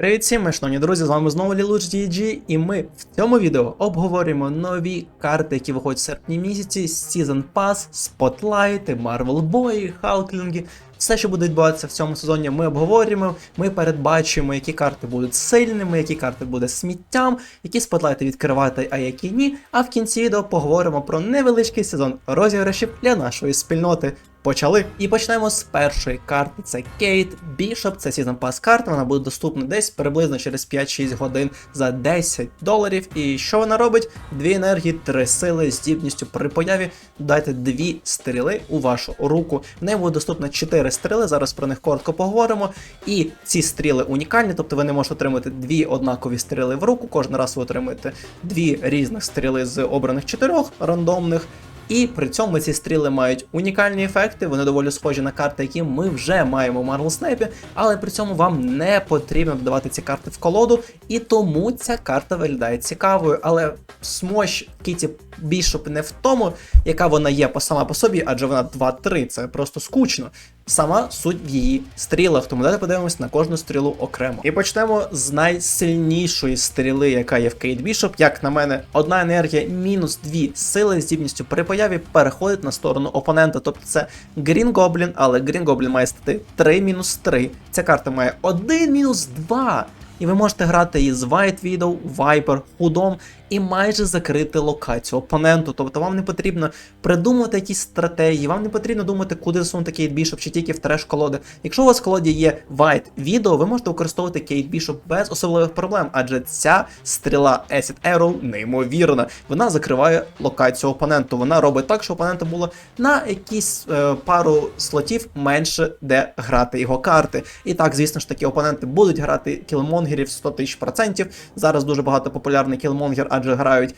Привіт всім, шановні друзі, з вами знову Лілуч DG, і ми в цьому відео обговорюємо нові карти, які виходять в серпні місяці, Season Pass, Spotlight, Marvel Boy, Халклінги. Все, що буде відбуватися в цьому сезоні, ми обговорюємо. Ми передбачуємо, які карти будуть сильними, які карти будуть сміттям, які спотлайти відкривати, а які ні. А в кінці відео поговоримо про невеличкий сезон розіграшів для нашої спільноти. Почали. І почнемо з першої карти. Це Кейт Бішоп, це Season Pass карта. Вона буде доступна десь приблизно через 5-6 годин за 10 доларів. І що вона робить? Дві енергії, три сили, здібністю при появі. Дайте дві стріли у вашу руку. В неї буде доступно 4 стріли. Зараз про них коротко поговоримо. І ці стріли унікальні, тобто ви не можете отримати дві однакові стріли в руку. Кожен раз ви отримуєте дві різних стріли з обраних чотирьох рандомних. І при цьому ці стріли мають унікальні ефекти, вони доволі схожі на карти, які ми вже маємо в Marvel Snap, але при цьому вам не потрібно додавати ці карти в колоду, і тому ця карта виглядає цікавою. Але смощ Кіті Бішоп не в тому, яка вона є сама по собі, адже вона 2-3, це просто скучно. Сама суть в її стрілах, тому давайте подивимось на кожну стрілу окремо. І почнемо з найсильнішої стріли, яка є в Кейт Бішоп. Як на мене, одна енергія мінус дві сили здібністю при появі переходить на сторону опонента. Тобто це Green Goblin, але Green Goblin має стати 3 мінус 3. Ця карта має 1 мінус 2. І ви можете грати із White Widow, Viper, Худом і майже закрити локацію опоненту. Тобто вам не потрібно придумувати якісь стратегії, вам не потрібно думати, куди засунути Кейт Бішоп чи тільки в треш колоди. Якщо у вас в колоді є White Widow, ви можете використовувати Кейт Бішоп без особливих проблем, адже ця стріла Acid Arrow неймовірна. Вона закриває локацію опоненту. Вона робить так, що опонента було на якісь е, пару слотів менше, де грати його карти. І так, звісно ж таки, опоненти будуть грати кілмонгерів 100 тисяч процентів. Зараз дуже багато популярний кілмонгер, адже грають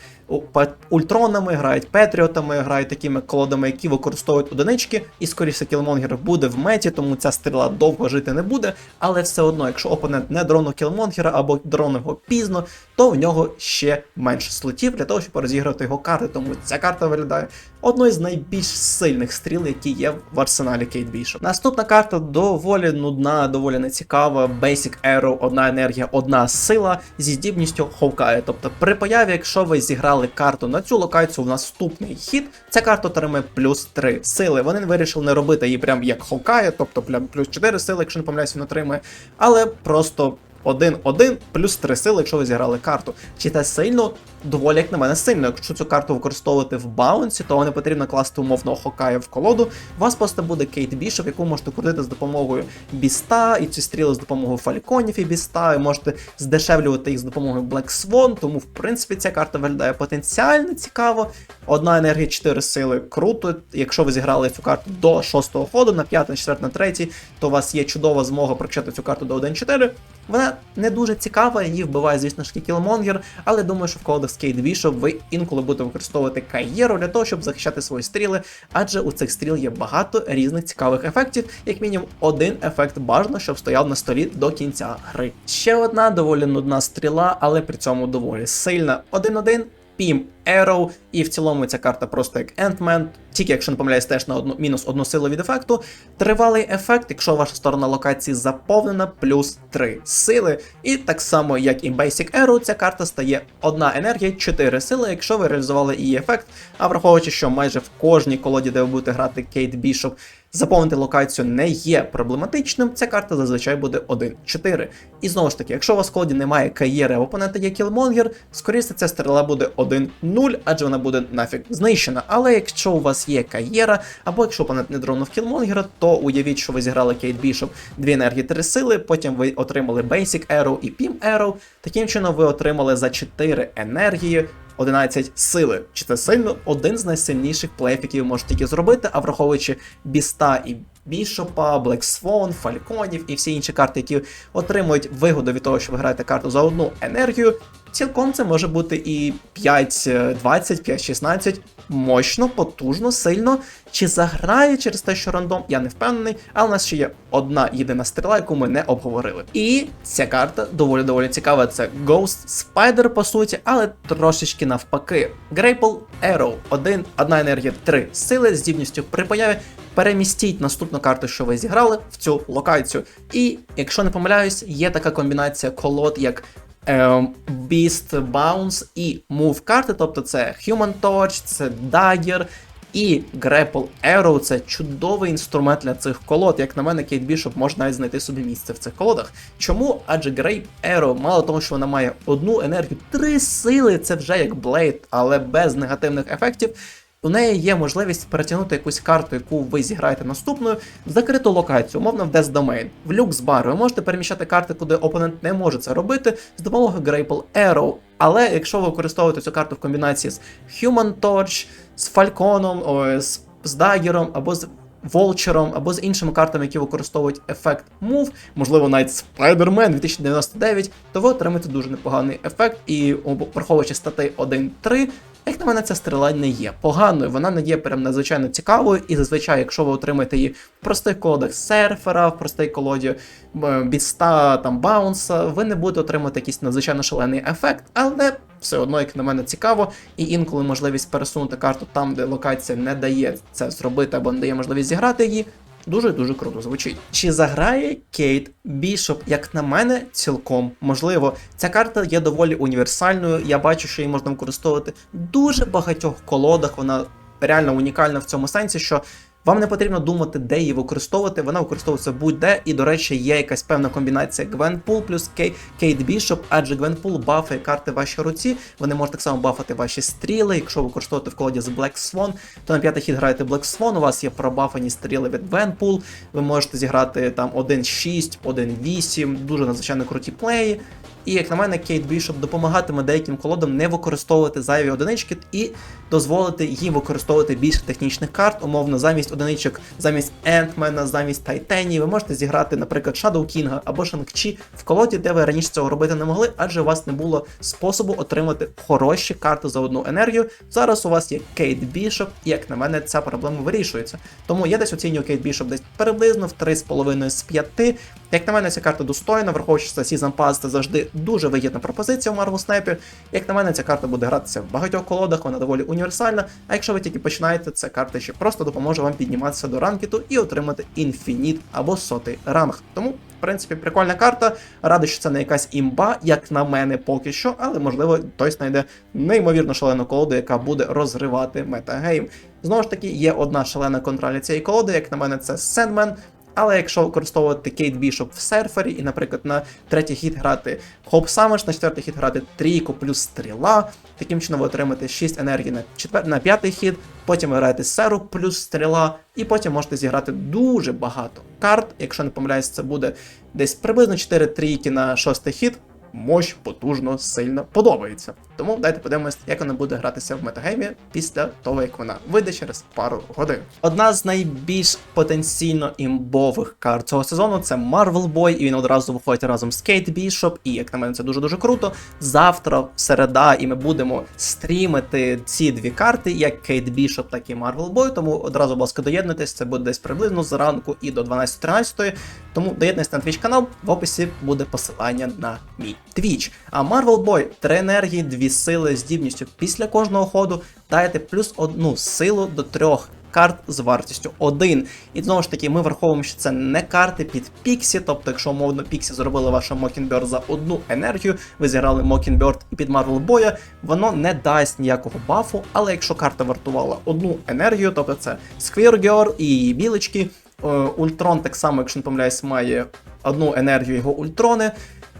ультронами, грають петріотами, грають такими колодами, які використовують одинички. І скоріше кілмонгер буде в меті, тому ця стріла довго жити не буде. Але все одно, якщо опонент не дронув кілмонгера або дронув його пізно, то в нього ще менше слотів для того, щоб розіграти його карти. Тому ця карта виглядає одною з найбільш сильних стріл, які є в арсеналі Кейт Бішоп. Наступна карта доволі нудна, доволі нецікава. Basic Arrow, одна енергія, одна сила зі здібністю Ховкає. Тобто при появі, якщо ви зіграли карту на цю локацію в наступний хід, ця карта отримує плюс 3 сили. Вони вирішили не робити її прям як Ховкає, тобто прям плюс 4 сили, якщо не помиляюсь, він отримує, але просто. 1-1 плюс 3 сили, якщо ви зіграли карту. Чи це сильно? Доволі, як на мене, сильно. Якщо цю карту використовувати в баунсі, то не потрібно класти умовного хокая в колоду. У вас просто буде Кейт Бішоп, яку можете крутити з допомогою біста, і ці стріли з допомогою фальконів і біста, і можете здешевлювати їх з допомогою Black Swan, тому в принципі ця карта виглядає потенціально цікаво. Одна енергія 4 сили круто. Якщо ви зіграли цю карту до 6-го ходу, на 5, на 4, на 3, то у вас є чудова змога прокачати цю карту до 1-4. Вона не дуже цікава, її вбиває, звісно ж, Кілмонгер, але думаю, що в колодах з Кейт щоб ви інколи будете використовувати Каєру для того, щоб захищати свої стріли, адже у цих стріл є багато різних цікавих ефектів, як мінімум один ефект бажано, щоб стояв на столі до кінця гри. Ще одна доволі нудна стріла, але при цьому доволі сильна. 1-1. Пім Arrow, і в цілому ця карта просто як Ant-Man, тільки якщо не помиляюсь, теж на одну мінус одну силу від ефекту. Тривалий ефект, якщо ваша сторона локації заповнена, плюс 3 сили. І так само, як і Basic Arrow, ця карта стає одна енергія, 4 сили, якщо ви реалізували її ефект. А враховуючи, що майже в кожній колоді, де ви будете грати Кейт Бішоп, заповнити локацію не є проблематичним, ця карта зазвичай буде 1-4. І знову ж таки, якщо у вас в колоді немає кар'єри, а в опонента є кілмонгер, скоріше ця стріла буде 1-0, адже вона буде нафіг знищена. Але якщо у вас є кар'єра, або якщо опонент не дронув кілмонгера, то уявіть, що ви зіграли Кейт Бішоп 2 енергії 3 сили, потім ви отримали Basic Arrow і Pim Arrow. Таким чином ви отримали за 4 енергії 11 сили. Чи це сильно? Один з найсильніших плеїв, які ви можете тільки зробити, а враховуючи Біста і Бішопа, Swan, Фальконів і всі інші карти, які отримують вигоду від того, що ви граєте карту за одну енергію. Цілком це може бути і 5-20, 5-16. Мощно, потужно, сильно. Чи заграє через те, що рандом, я не впевнений, але у нас ще є одна єдина стріла, яку ми не обговорили. І ця карта доволі доволі цікава. Це Ghost Spider, по суті, але трошечки навпаки. Grapple Arrow, один, одна енергія, три сили, здібністю при появі перемістіть наступну карту, що ви зіграли, в цю локацію. І якщо не помиляюсь, є така комбінація колод, як Beast Bounce і Move карти, тобто це Human Torch, це Dagger. І Grapple Arrow це чудовий інструмент для цих колод. Як на мене, Кейт Бішоп може навіть знайти собі місце в цих колодах. Чому? Адже Grape Arrow, мало того, що вона має одну енергію, три сили, це вже як Blade, але без негативних ефектів. У неї є можливість перетягнути якусь карту, яку ви зіграєте наступною, в закриту локацію, умовно в Death Domain. В Lux Bar ви можете переміщати карти, куди опонент не може це робити, з допомогою Grapple Arrow. Але якщо ви використовуєте цю карту в комбінації з Human Torch, з Фальконом, з, з Даггером або з Волчером, або з іншими картами, які використовують ефект Move, можливо, навіть Spider-Man 2099, то ви отримаєте дуже непоганий ефект, і враховуючи статей 1-3, як на мене, ця стріла не є поганою, вона не є прям надзвичайно цікавою, і зазвичай, якщо ви отримаєте її в простих колодах серфера, в простій колоді е, біста там баунса, ви не будете отримати якийсь надзвичайно шалений ефект, але все одно, як на мене, цікаво, і інколи можливість пересунути карту там, де локація не дає це зробити або не дає можливість зіграти її. Дуже дуже круто звучить. Чи заграє Кейт Бішоп, як на мене, цілком можливо. Ця карта є доволі універсальною. Я бачу, що її можна використовувати дуже багатьох колодах. Вона реально унікальна в цьому сенсі, що вам не потрібно думати, де її використовувати. Вона використовується будь-де. І, до речі, є якась певна комбінація Гвенпул плюс Кей- Кейт Бішоп, адже Гвенпул бафає карти в вашій руці. Вони можуть так само бафати ваші стріли. Якщо ви використовуєте в колоді з Black Swan, то на п'ятий хід граєте Black Swan, у вас є пробафані стріли від Гвенпул. Ви можете зіграти там 1-6, 1-8, дуже надзвичайно круті плеї. І як на мене, Кейт Бішоп допомагатиме деяким колодам не використовувати зайві одинички і дозволити їм використовувати більше технічних карт. Умовно, замість одиничок, замість Ентмена, замість Тайтені, ви можете зіграти, наприклад, Shadow Кінга або Шанг-Чі в колоді, де ви раніше цього робити не могли, адже у вас не було способу отримати хороші карти за одну енергію. Зараз у вас є Кейт Бішоп, і як на мене, ця проблема вирішується. Тому я десь оцінюю Кейт Бішоп десь приблизно в 3,5 з 5. Як на мене, ця карта достойна, враховуючи, що Season Pass, це завжди дуже вигідна пропозиція в Marvel Snap. Як на мене, ця карта буде гратися в багатьох колодах, вона доволі універсальна. А якщо ви тільки починаєте, ця карта ще просто допоможе вам підніматися до ранкету і отримати інфініт або сотий ранг. Тому, в принципі, прикольна карта. Радий, що це не якась імба, як на мене, поки що, але можливо хтось знайде неймовірно шалену колоду, яка буде розривати метагейм. Знову ж таки, є одна шалена контроля цієї колоди, як на мене, це Sandman. Але якщо використовувати Кейт Бішоп в серфері, і, наприклад, на третій хід грати Хоп Самеш, на четвертий хід грати трійку плюс стріла, таким чином ви отримаєте 6 енергії на четвер... на п'ятий хід, потім ви граєте серу плюс стріла, і потім можете зіграти дуже багато карт. Якщо не помиляюсь, це буде десь приблизно 4 трійки на шостий хід. Мощ потужно сильно подобається. Тому дайте подивимось, як вона буде гратися в метагеймі після того, як вона вийде через пару годин. Одна з найбільш потенційно імбових карт цього сезону це Marvel Boy, і він одразу виходить разом з Кейт Бішоп. І як на мене, це дуже дуже круто. Завтра, середа, і ми будемо стрімити ці дві карти, як Кейт Бішоп, так і Marvel Boy. Тому одразу, будь ласка, доєднуйтесь. Це буде десь приблизно зранку і до 12-13. Тому доєднуйтесь на Twitch канал. В описі буде посилання на мій Twitch. А Marvel Boy три енергії, дві сили здібністю. Після кожного ходу даєте плюс одну силу до трьох. Карт з вартістю 1. І знову ж таки, ми враховуємо, що це не карти під Піксі. Тобто, якщо умовно Піксі зробили вашу Mockingbird за одну енергію, ви зіграли Mockingbird і під Marvel Боя, воно не дасть ніякого бафу. Але якщо карта вартувала одну енергію, тобто це Squirgirl і білочки, е, Ультрон так само, якщо не помиляюсь, має одну енергію його ультрони.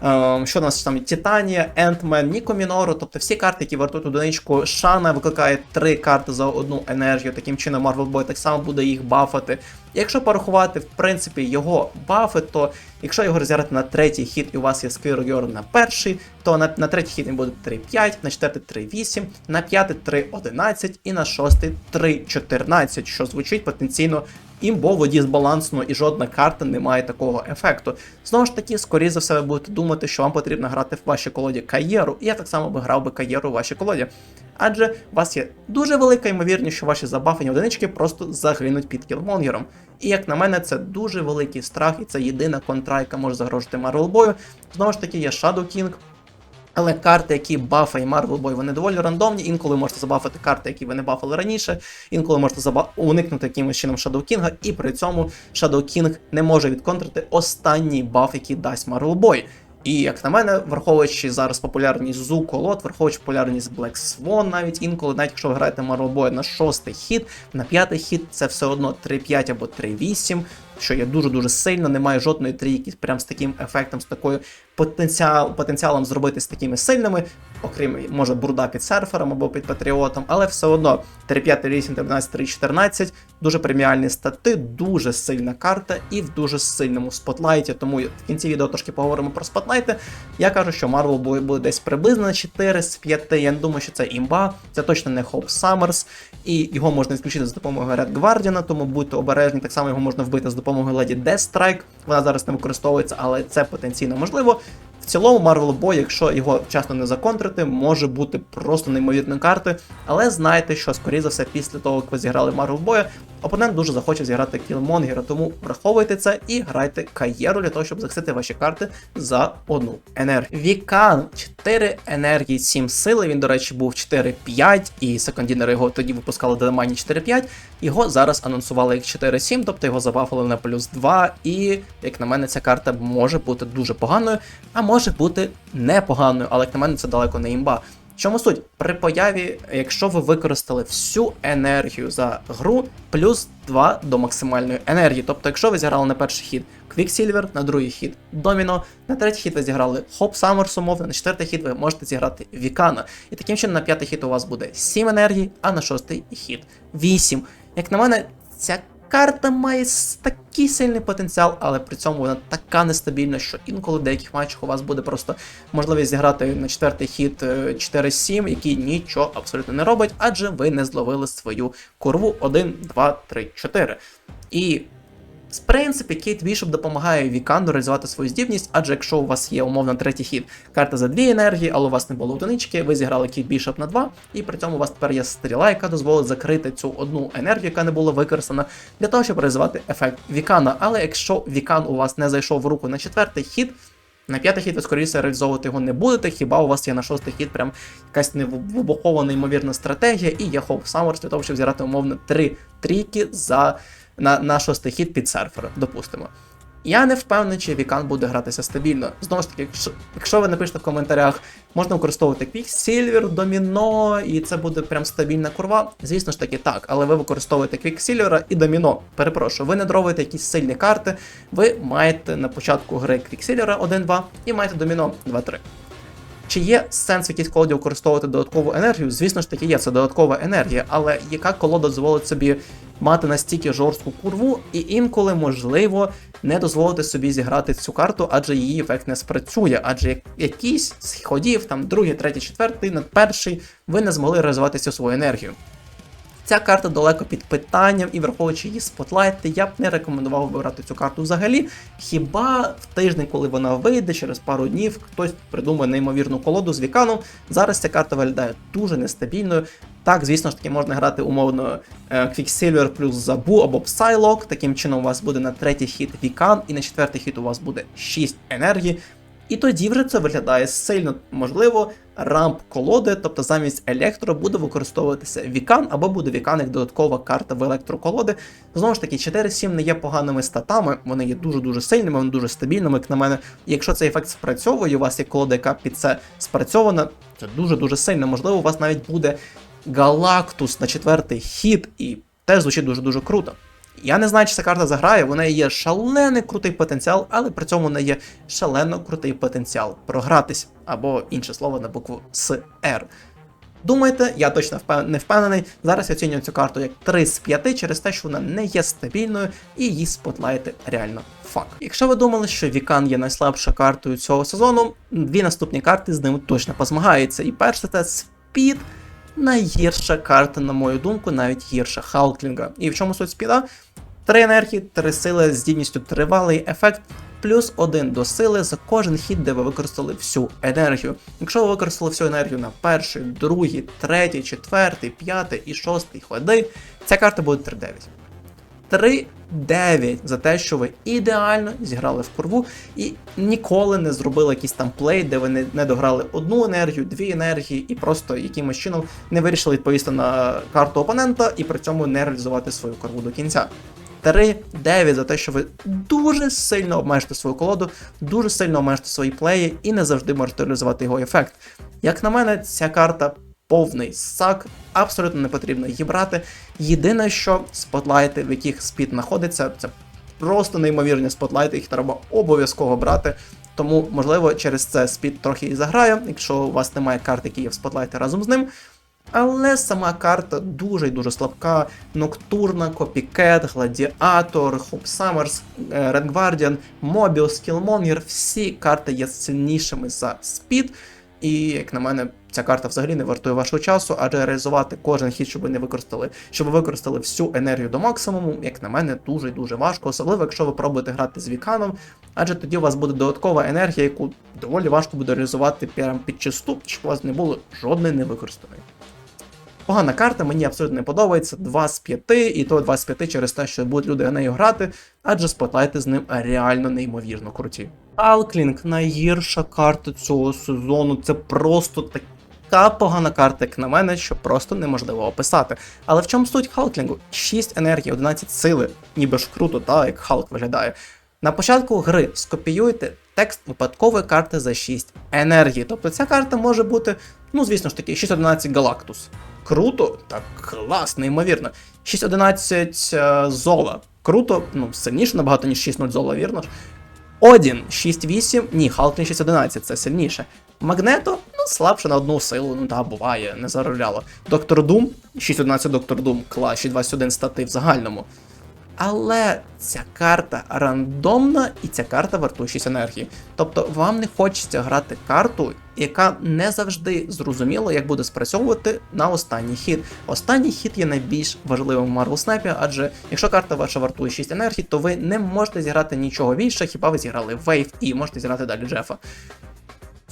Ем, Що у нас там? Титанія, Ентмен, Ніко Мінору, тобто всі карти, які вартують одиничку. Шана викликає три карти за одну енергію. Таким чином Marvel Boy так само буде їх бафати. Якщо порахувати, в принципі, його бафи, то якщо його розіграти на третій хід і у вас є Squirrel на перший, то на, на третій хід він буде 3-5, на четвертий 3-8, на п'ятий 3-11 і на шостий 3-14, що звучить потенційно імбово дисбалансно, і жодна карта не має такого ефекту. Знову ж таки, скоріше за все, ви будете думати, що вам потрібно грати в вашій колоді Каєру, і я так само би грав би Каєру в вашій колоді. Адже у вас є дуже велика ймовірність, що ваші забафані одинички просто загинуть під кілмонгером. І як на мене, це дуже великий страх, і це єдина контра, яка може загрожувати Марвел бою. Знову ж таки, є Shadow King, Але карти, які бафа і Marvel Boy, вони доволі рандомні. Інколи можете забафити карти, які ви не бафали раніше, інколи можете заба... уникнути якимось чином Shadow King, і при цьому Shadow King не може відконтрити останній баф, який дасть Marvel Boy. І як на мене, враховуючи зараз популярність Зу колод, враховуючи популярність Black Swan, навіть інколи, навіть якщо ви граєте Marvel Boy на шостий хід, на п'ятий хід це все одно 3-5 або 3-8, що є дуже-дуже сильно, немає жодної трійки прям з таким ефектом, з такою потенціал, потенціалом зробити з такими сильними, окрім може бурда під серфером або під патріотом, але все одно 3-5, 8, 13, 3, 14, дуже преміальні стати, дуже сильна карта і в дуже сильному спотлайті. Тому в кінці відео трошки поговоримо про спотлайти. Я кажу, що Marvel буде, десь приблизно 4 з 5. Я не думаю, що це імба, це точно не Hope Summers, і його можна відключити за допомогою Red Guardian, тому будьте обережні. Так само його можна вбити з допомогою Lady Death Strike. Вона зараз не використовується, але це потенційно можливо. В цілому, Marvel Boy, якщо його вчасно не законтрити, може бути просто неймовірною картою. Але знайте, що, скоріше за все, після того, як ви зіграли Marvel Boy, опонент дуже захоче зіграти Кілмонгера, тому враховуйте це і грайте Каєру для того, щоб захистити ваші карти за одну енергію. Вікан 4 енергії, 7 сили. Він, до речі, був 4-5, і секондінери його тоді випускали до Демані 4-5. Його зараз анонсували як 4-7, тобто його забафали на плюс 2. І, як на мене, ця карта може бути дуже поганою, а може бути непоганою, але як на мене, це далеко не імба. Чому суть? При появі, якщо ви використали всю енергію за гру, плюс 2 до максимальної енергії. Тобто, якщо ви зіграли на перший хід Quicksilver, на другий хід Доміно, на третій хід ви зіграли Хоп Саммерс умовно, на четвертий хід ви можете зіграти Вікана. І таким чином на п'ятий хід у вас буде 7 енергій, а на шостий хід 8. Як на мене, ця карта має такий сильний потенціал, але при цьому вона така нестабільна, що інколи в деяких матчах у вас буде просто можливість зіграти на четвертий хід 4-7, який нічого абсолютно не робить, адже ви не зловили свою курву 1, 2, 3, 4. І в принципі, Кейт Бішоп допомагає Віканду реалізувати свою здібність, адже якщо у вас є умовно третій хід, карта за дві енергії, але у вас не було одинички, ви зіграли Кейт Бішоп на 2, і при цьому у вас тепер є стріла, яка дозволить закрити цю одну енергію, яка не була використана, для того, щоб реалізувати ефект Вікана. Але якщо Вікан у вас не зайшов в руку на четвертий хід, на п'ятий хід ви скоріше реалізовувати його не будете, хіба у вас є на шостий хід прям якась невибухована ймовірна стратегія, і є Хоп Саммерс для того, щоб зіграти умовно три трійки за на на шостий хід під серфера, допустимо. Я не впевнений, чи Вікан буде гратися стабільно. Знову ж таки, якщо, якщо ви напишете в коментарях, можна використовувати Quicksilver, Доміно, і це буде прям стабільна курва. Звісно ж таки, так, але ви використовуєте Quicksilver і Доміно. Перепрошую, ви не дровуєте якісь сильні карти, ви маєте на початку гри Quicksilver 1-2 і маєте Доміно 2-3. Чи є сенс в якійсь колоді використовувати додаткову енергію? Звісно ж таки, є це додаткова енергія, але яка колода дозволить собі мати настільки жорстку курву, і інколи можливо не дозволити собі зіграти цю карту, адже її ефект не спрацює, адже якийсь з ходів, там другий, третій, четвертий, над перший, ви не змогли розвиватися свою енергію. Ця карта далеко під питанням, і враховуючи її спотлайти, я б не рекомендував вибирати цю карту взагалі. Хіба в тиждень, коли вона вийде, через пару днів хтось придумає неймовірну колоду з віканом. Зараз ця карта виглядає дуже нестабільною. Так, звісно ж таки, можна грати умовно е, Quicksilver плюс Забу або Psylocke. Таким чином, у вас буде на третій хід Вікан, і на четвертий хід у вас буде 6 енергії. І тоді вже це виглядає сильно можливо, рамп колоди, тобто замість електро буде використовуватися Вікан або буде Вікан як додаткова карта в електроколоди. Знову ж таки, 4-7 не є поганими статами, вони є дуже-дуже сильними, вони дуже стабільними, як на мене. І якщо цей ефект спрацьовує, у вас є колода, яка під це спрацьована, це дуже-дуже сильно. Можливо, у вас навіть буде Галактус на четвертий хід, і теж звучить дуже-дуже круто. Я не знаю, чи ця карта заграє, вона є шалений крутий потенціал, але при цьому не є шалено крутий потенціал програтись, або інше слово на букву С Р. Думайте, я точно не впевнений. Зараз я оцінюю цю карту як 3 з 5 через те, що вона не є стабільною і її спотлайти реально факт. Якщо ви думали, що Вікан є найслабшою картою цього сезону, дві наступні карти з ним точно позмагаються. І перше це спід найгірша карта, на мою думку, навіть гірша Халклінга. І в чому суть спіда? Три енергії, три сили з здібністю тривалий ефект, плюс один до сили за кожен хід, де ви використали всю енергію. Якщо ви використали всю енергію на перший, другий, третій, четвертий, п'ятий і шостий ходи, ця карта буде 3-9. 3 9 за те, що ви ідеально зіграли в курву і ніколи не зробили якийсь там плей, де ви не, не дограли одну енергію, дві енергії, і просто якимось чином не вирішили відповісти на карту опонента і при цьому не реалізувати свою курву до кінця. 3, 9 за те, що ви дуже сильно обмежите свою колоду, дуже сильно обмежите свої плеї і не завжди можете реалізувати його ефект. Як на мене, ця карта повний сак, абсолютно не потрібно її брати. Єдине, що спотлайти, в яких спід знаходиться, це просто неймовірні спотлайти, їх треба обов'язково брати. Тому, можливо, через це спід трохи і заграє, якщо у вас немає карт, які є в спотлайті разом з ним. Але сама карта дуже і дуже слабка. Ноктурна, Копікет, Гладіатор, Хоп Саммерс, Red Guardian, Мобіус, Кілмонгер, всі карти є сильнішими за спід. І, як на мене, ця карта взагалі не вартує вашого часу, адже реалізувати кожен хід, щоб ви не використали, щоб ви використали всю енергію до максимуму, як на мене, дуже і дуже важко, особливо якщо ви пробуєте грати з віканом, адже тоді у вас буде додаткова енергія, яку доволі важко буде реалізувати прямо під чисту, щоб у вас не було жодної невикористаної. Погана карта, мені абсолютно не подобається. 2 з 5, і то 2 з 5 через те, що будуть люди на нею грати, адже спотлайти з ним реально неймовірно круті. Алклінг найгірша карта цього сезону. Це просто така погана карта, як на мене, що просто неможливо описати. Але в чому суть Халклінгу? 6 енергії, 11 сили, ніби ж круто, так, як Халк виглядає. На початку гри скопіюйте текст випадкової карти за 6 енергії. Тобто ця карта може бути, ну звісно ж таки, 6-11 Галактус. Круто, так клас, неймовірно. 6-11 е, зола. Круто, ну сильніше набагато, ніж 6-0 зола, вірно ж. Одін 6-8, ні, Халклін 6-11, це сильніше. Магнето, ну, слабше на одну силу, ну так, буває, не заруляло. Доктор Дум, 6-11 Доктор Дум, клас, 6-21 стати в загальному. Але ця карта рандомна і ця карта вартує 6 енергії. Тобто вам не хочеться грати карту, яка не завжди зрозуміло, як буде спрацьовувати на останній хід. Останній хід є найбільш важливим в Марвел Снайпі, адже якщо карта ваша вартує 6 енергій, то ви не можете зіграти нічого більше, хіба ви зіграли Вейв і можете зіграти далі Джефа.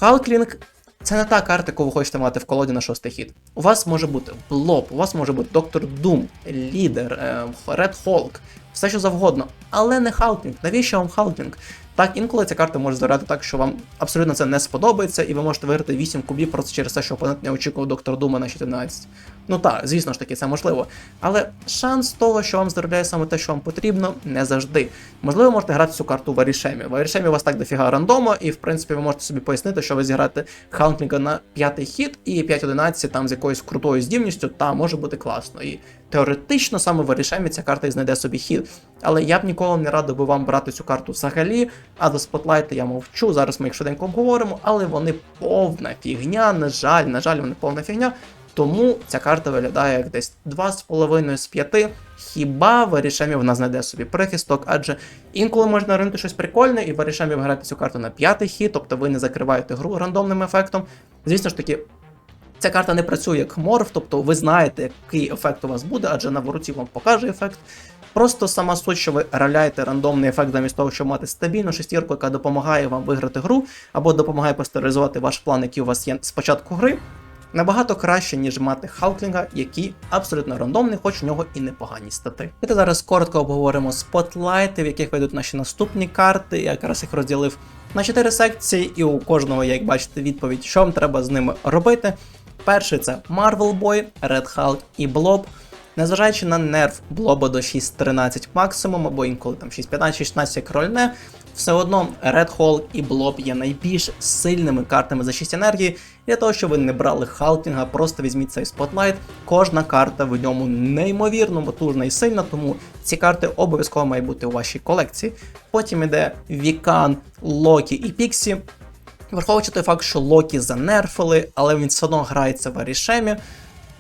Халклінг це не та карта, яку ви хочете мати в колоді на шостий хід. У вас може бути Блоб, у вас може бути Доктор Дум, Лідер, Ред Холк, все що завгодно, але не Халкінг. Навіщо вам Халкінг? Так, інколи ця карта може здавати так, що вам абсолютно це не сподобається, і ви можете виграти 8 кубів просто через те, що опонент не очікував доктора Дума на 14. Ну так, звісно ж таки, це можливо. Але шанс того, що вам заробляє саме те, що вам потрібно, не завжди. Можливо, ви можете грати цю карту в Варішемі. В Варішемі у вас так дофіга рандома, і в принципі ви можете собі пояснити, що ви зіграєте Хаунтлінга на п'ятий хід і 5-11 там з якоюсь крутою здібністю, та може бути класно. І теоретично саме в ця карта і знайде собі хід. Але я б ніколи не радив би вам брати цю карту взагалі. А до спотлайта я мовчу. Зараз ми їх швиденько обговоримо, але вони повна фігня. На жаль, на жаль, вони повна фігня. Тому ця карта виглядає як десь 2,5 з 5. Хіба Варішемі вона знайде собі прихисток, адже інколи можна ринути щось прикольне, і Варішемі грати цю карту на п'ятий хід, тобто ви не закриваєте гру рандомним ефектом. Звісно ж таки, ця карта не працює як морф, тобто ви знаєте, який ефект у вас буде, адже на вороті вам покаже ефект. Просто сама суть, що ви роляєте рандомний ефект замість того, щоб мати стабільну шестірку, яка допомагає вам виграти гру, або допомагає постеризувати ваш план, який у вас є з початку гри. Набагато краще, ніж мати Халклінга, який абсолютно рандомний, хоч у нього і непогані стати. Давайте зараз коротко обговоримо спотлайти, в яких вийдуть наші наступні карти. Я якраз їх розділив на 4 секції, і у кожного, як бачите, відповідь, що вам треба з ними робити. Перший це Marvel Boy, Red Hulk і Blob. Незважаючи на нерв блоба до 6.13 максимум, або інколи там 6.15-16 як все одно Red Hall і Blob є найбільш сильними картами за 6 енергії. Для того, щоб ви не брали Халкінга, просто візьміть цей спотлайт. Кожна карта в ньому неймовірно потужна і сильна, тому ці карти обов'язково мають бути у вашій колекції. Потім іде Вікан, Локі і Піксі. Враховуючи той факт, що Локі занерфили, але він все одно грається в Арішемі.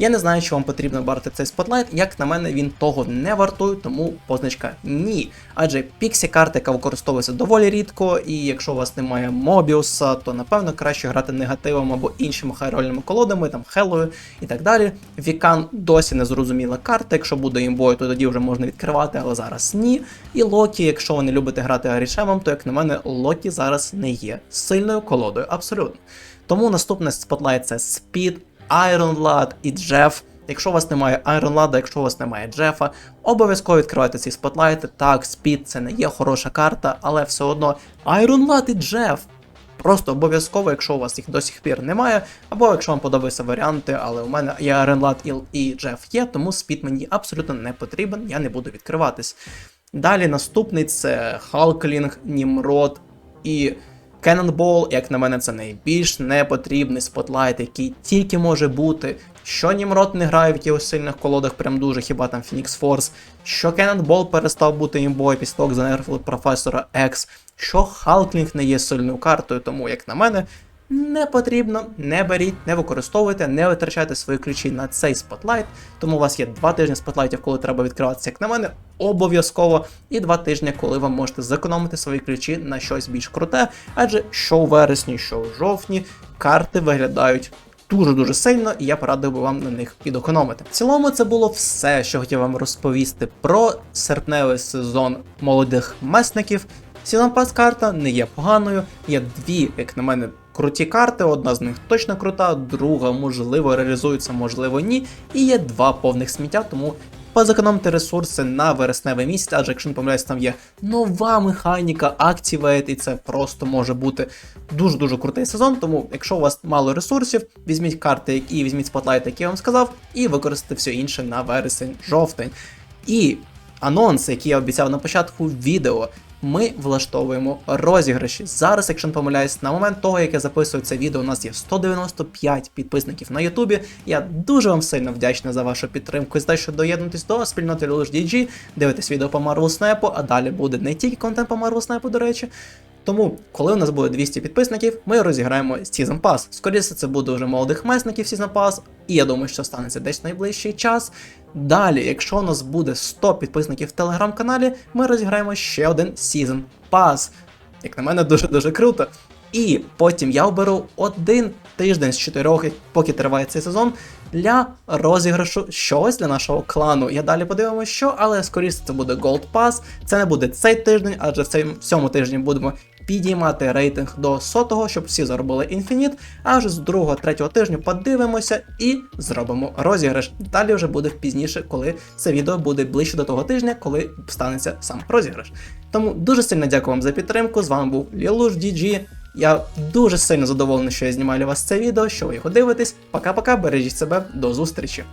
Я не знаю, чи вам потрібно брати цей спотлайт. Як на мене, він того не вартує, тому позначка ні. Адже піксі карта, яка використовується доволі рідко, і якщо у вас немає Мобіуса, то напевно краще грати негативом або іншими хайрольними колодами, там Хелою і так далі. Вікан досі не зрозуміла карта. Якщо буде імбою, то тоді вже можна відкривати, але зараз ні. І Локі, якщо ви не любите грати Арішемом, то як на мене, Локі зараз не є сильною колодою, абсолютно. Тому наступний спотлайт це Speed. Iron Lad і Джеф, якщо у вас немає Айронлада, якщо у вас немає Джефа, обов'язково відкривайте ці спотлайти. Так, спід це не є хороша карта, але все одно Айронлад і Джеф. Просто обов'язково, якщо у вас їх до сих пір немає, або якщо вам подобаються варіанти, але у мене і Айронлад і, і Джеф є, тому спід мені абсолютно не потрібен, я не буду відкриватись. Далі наступний це Халклінг, Німрод і Cannonball, як на мене, це найбільш непотрібний спотлайт, який тільки може бути. Що Німрот не грає в якихось сильних колодах, прям дуже, хіба там Phoenix Force, що Cannonball перестав бути імбою як занерфили професора X, що Халклінг не є сильною картою, тому, як на мене, не потрібно, не беріть, не використовуйте, не витрачайте свої ключі на цей спотлайт. Тому у вас є два тижні спотлайтів, коли треба відкриватися, як на мене, обов'язково, і два тижні, коли ви можете зекономити свої ключі на щось більш круте, адже що у вересні, що у жовтні карти виглядають. Дуже-дуже сильно, і я порадив би вам на них підекономити. В цілому, це було все, що хотів вам розповісти про серпневий сезон молодих месників. Сезон пас карта не є поганою. Є дві, як на мене, круті карти. Одна з них точно крута, друга, можливо, реалізується, можливо, ні. І є два повних сміття, тому позекономте ресурси на вересневий місяць, адже якщо не помиляюсь, там є нова механіка Activate, і це просто може бути дуже-дуже крутий сезон. Тому, якщо у вас мало ресурсів, візьміть карти які візьміть спотлайт, який я вам сказав, і використайте все інше на вересень-жовтень. І анонс, який я обіцяв на початку відео. Ми влаштовуємо розіграші. Зараз, якщо не помиляюсь, на момент того, як я записую це відео, у нас є 195 підписників на Ютубі. Я дуже вам сильно вдячний за вашу підтримку і за те, що доєднуєтесь до спільноти LushDG, дивитесь відео по Marvel Snap, а далі буде не тільки контент по Marvel Snap, до речі. Тому, коли у нас буде 200 підписників, ми розіграємо Season Pass. Скоріше, це буде вже молодих месників Season Pass, і я думаю, що станеться десь найближчий час. Далі, якщо у нас буде 100 підписників в телеграм-каналі, ми розіграємо ще один Season Pass. Як на мене, дуже-дуже круто. І потім я оберу один тиждень з чотирьох, поки триває цей сезон, для розіграшу щось для нашого клану. Я далі подивимося, що, але скоріше це буде Gold Pass. Це не буде цей тиждень, адже в цьому тижні будемо підіймати рейтинг до сотого, щоб всі заробили інфініт. А вже з другого, третього тижня подивимося і зробимо розіграш. Далі вже буде пізніше, коли це відео буде ближче до того тижня, коли станеться сам розіграш. Тому дуже сильно дякую вам за підтримку. З вами був Лілуш DG. Я дуже сильно задоволений, що я знімаю для вас це відео, що ви його дивитесь. Пока-пока, бережіть себе, до зустрічі.